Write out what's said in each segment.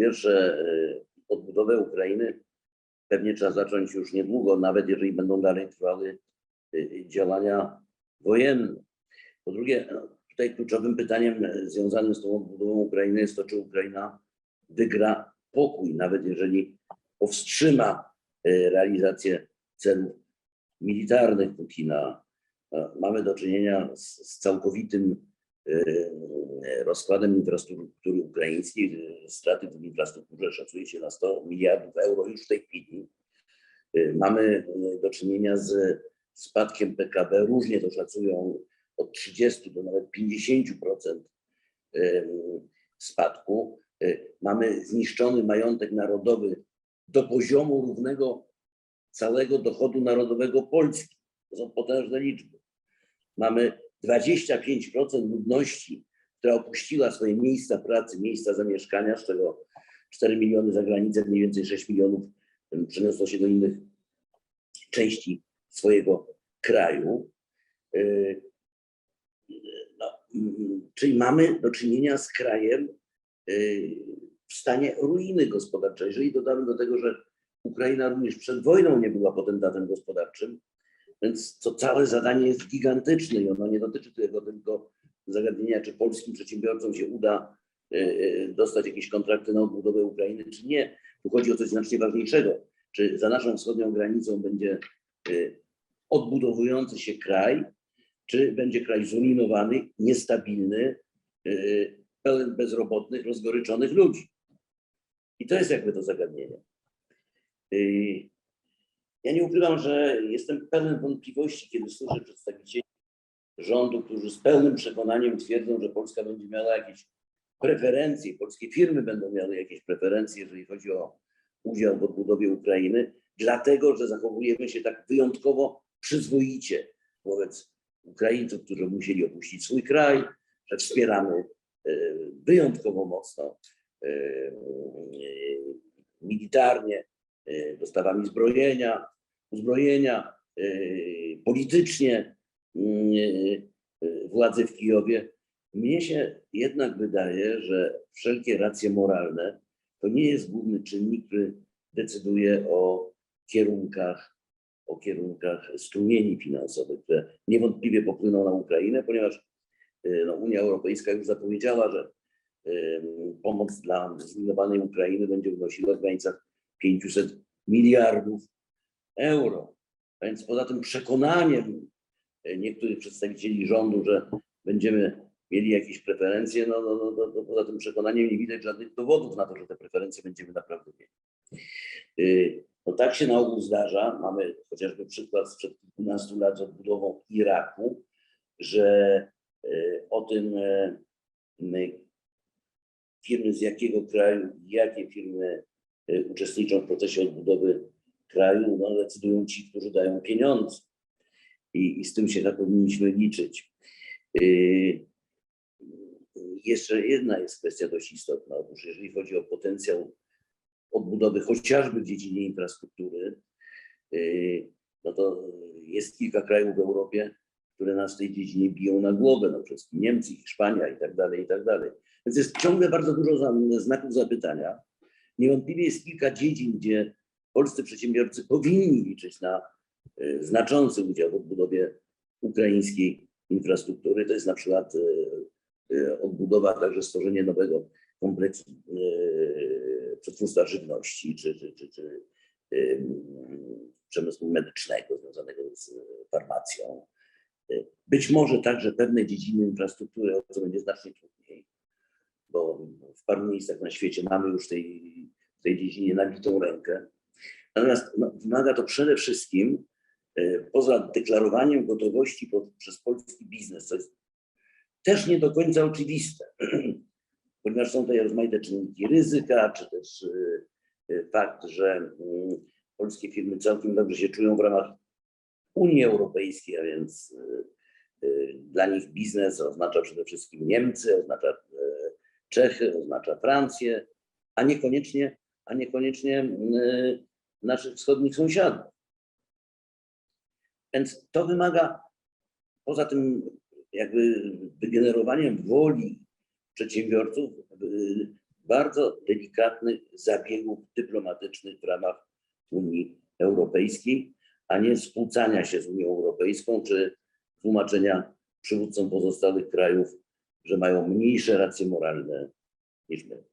pierwsze, y, odbudowę Ukrainy pewnie trzeba zacząć już niedługo, nawet jeżeli będą dalej trwały y, działania wojenne. Po drugie, no, tutaj kluczowym pytaniem y, związanym z tą odbudową Ukrainy jest to, czy Ukraina wygra pokój, nawet jeżeli powstrzyma realizację celów militarnych Putina. E, Mamy do czynienia z, z całkowitym rozkładem infrastruktury ukraińskiej. Straty w infrastrukturze szacuje się na 100 miliardów euro już w tej chwili. Y, Mamy y, do czynienia z spadkiem PKB, różnie to szacują od 30 do nawet 50% y, spadku. Mamy zniszczony majątek narodowy do poziomu równego całego dochodu narodowego Polski. To są potężne liczby. Mamy 25% ludności, która opuściła swoje miejsca pracy, miejsca zamieszkania, z czego 4 miliony za granicę, mniej więcej 6 milionów przeniosło się do innych części swojego kraju. Yy, No, czyli mamy do czynienia z krajem yy, w stanie ruiny gospodarczej. Jeżeli dodamy do tego, że Ukraina również przed wojną nie była potentatem gospodarczym, więc to całe zadanie jest gigantyczne i ono nie dotyczy tego tylko zagadnienia, czy polskim przedsiębiorcom się uda e, e, dostać jakieś kontrakty na odbudowę Ukrainy, czy nie. Tu chodzi o coś znacznie ważniejszego. Czy za naszą wschodnią granicą będzie e, odbudowujący się kraj, czy będzie kraj zrujnowany, niestabilny, pełen bezrobotnych, rozgoryczonych ludzi. I to jest jakby to zagadnienie. Ja nie ukrywam, że jestem pełen wątpliwości, kiedy słyszę przedstawicieli rządu, którzy z pełnym przekonaniem twierdzą, że Polska będzie miała jakieś preferencje, polskie firmy będą miały jakieś preferencje, jeżeli chodzi o udział w odbudowie Ukrainy, dlatego że zachowujemy się tak wyjątkowo przyzwoicie wobec Ukraińców, którzy musieli opuścić swój kraj, że wspieramy e, wyjątkowo mocno e, militarnie dostawami zbrojenia, uzbrojenia, e, politycznie e, władze w Kijowie. Mnie się jednak wydaje, że wszelkie racje moralne to nie jest główny czynnik, który decyduje o kierunkach, o kierunkach strumieni finansowych, które niewątpliwie popłyną na Ukrainę, ponieważ no, Unia Europejska już zapowiedziała, że pomoc dla zrujnowanej Ukrainy będzie wynosiła w granicach 500 miliardów euro. A Więc poza tym przekonaniem e, niektórych przedstawicieli rządu, że będziemy mieli jakieś preferencje, no, no, no, no, no poza tym przekonaniem nie widać żadnych dowodów na to, że te preferencje będziemy naprawdę mieli. Y, No tak się na ogół zdarza. Mamy chociażby przykład sprzed kilkunastu lat z odbudową Iraku, że y, o tym e, my, firmy z jakiego kraju, jakie firmy y, uczestniczą w procesie odbudowy kraju, no, decydują ci, którzy dają pieniądze. I, I z tym się tak powinniśmy liczyć. Yy, Jeszcze jedna jest kwestia dość istotna. Otóż jeżeli chodzi o potencjał odbudowy chociażby w dziedzinie infrastruktury, yy, no to jest kilka krajów w Europie, które nas w tej dziedzinie biją na głowę, no wszystkim Niemcy, Hiszpania i tak dalej, i tak dalej. Więc jest ciągle bardzo dużo znaków zapytania. Niewątpliwie jest kilka dziedzin, gdzie polscy przedsiębiorcy powinni liczyć na e, znaczący udział w odbudowie ukraińskiej infrastruktury. To jest na przykład e, e, odbudowa, także stworzenie nowego kompleksu przetwórstwa żywności czy, czy, czy, czy em, przemysłu medycznego związanego z farmacją. Być może także pewne dziedziny infrastruktury, o co będzie znacznie trudniej, bo w paru miejscach na świecie mamy już w tej, tej dziedzinie nabitą rękę. Natomiast no, wymaga to przede wszystkim, e, poza deklarowaniem gotowości po, przez polski biznes, co jest też nie do końca oczywiste, ponieważ są tutaj rozmaite czynniki ryzyka, czy też e, e, fakt, że mm, polskie firmy całkiem dobrze się czują w ramach Unii Europejskiej, a więc dla nich biznes oznacza przede wszystkim Niemcy, oznacza Czechy, oznacza Francję, a niekoniecznie, a niekoniecznie mm, naszych wschodnich sąsiadów. Więc to wymaga, poza tym jakby wygenerowaniem woli przedsiębiorców, y, bardzo delikatnych zabiegów dyplomatycznych w ramach Unii Europejskiej, a nie skłócania się z Unią Europejską czy tłumaczenia przywódcom pozostałych krajów, że mają mniejsze racje moralne niż my.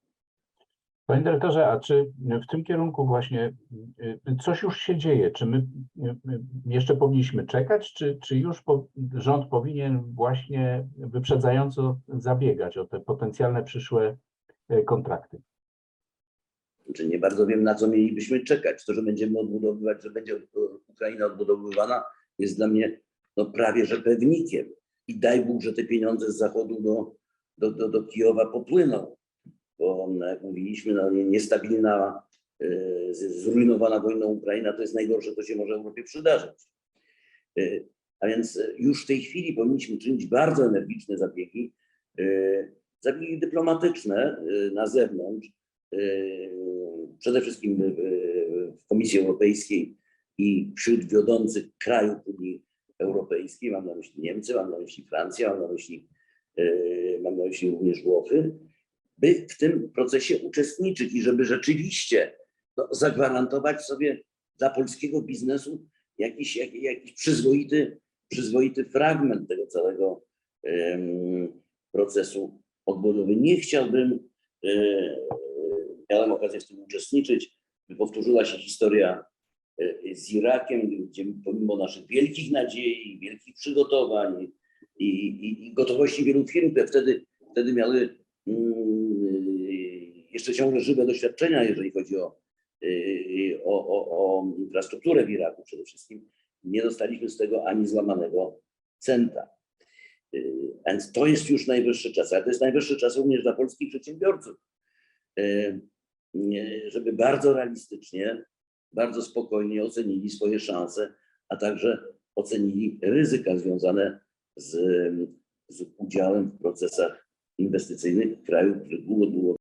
Panie dyrektorze, a czy w tym kierunku właśnie y, coś już się dzieje? Czy my y, y, jeszcze powinniśmy czekać, czy, czy już po, rząd powinien właśnie wyprzedzająco zabiegać o te potencjalne przyszłe y, kontrakty? Znaczy nie bardzo wiem, na co mielibyśmy czekać. To, że będziemy odbudowywać, że będzie Ukraina odbudowywana, jest dla mnie no, prawie że pewnikiem. I daj Bóg, że te pieniądze z zachodu do, do, do, do Kijowa popłyną. Bo no, jak mówiliśmy, no, nie- niestabilna, z- zrujnowana wojną Ukraina to jest najgorsze, co się może Europie przydarzyć. Yy, A więc yy, już w tej chwili powinniśmy czynić bardzo energiczne zabiegi, yy, zabiegi dyplomatyczne na zewnątrz, przede wszystkim w Komisji Europejskiej i wśród wiodących krajów Unii Europejskiej, mam na myśli Niemcy, mam na myśli Francję, mam na myśli, yy, mam na myśli również Włochy, by w tym procesie uczestniczyć i żeby rzeczywiście no, zagwarantować sobie dla polskiego biznesu jakiś, jak, jakiś przyzwoity, przyzwoity fragment tego całego procesu odbudowy. Nie chciałbym, e, miałem okazję w tym uczestniczyć, by powtórzyła się historia e, z Irakiem, gdzie pomimo naszych wielkich nadziei, wielkich przygotowań i, i, i gotowości wielu firm, które wtedy, wtedy miały mm, jeszcze ciągle żywe doświadczenia, jeżeli chodzi o, y, o, o, o infrastrukturę w Iraku przede wszystkim, nie dostaliśmy z tego ani złamanego centa. Więc to jest już najwyższy czas, ale to jest najwyższy czas również dla polskich przedsiębiorców, żeby bardzo realistycznie, bardzo spokojnie ocenili swoje szanse, a także ocenili ryzyka związane z, z udziałem w procesach inwestycyjnych krajów, które długo, długo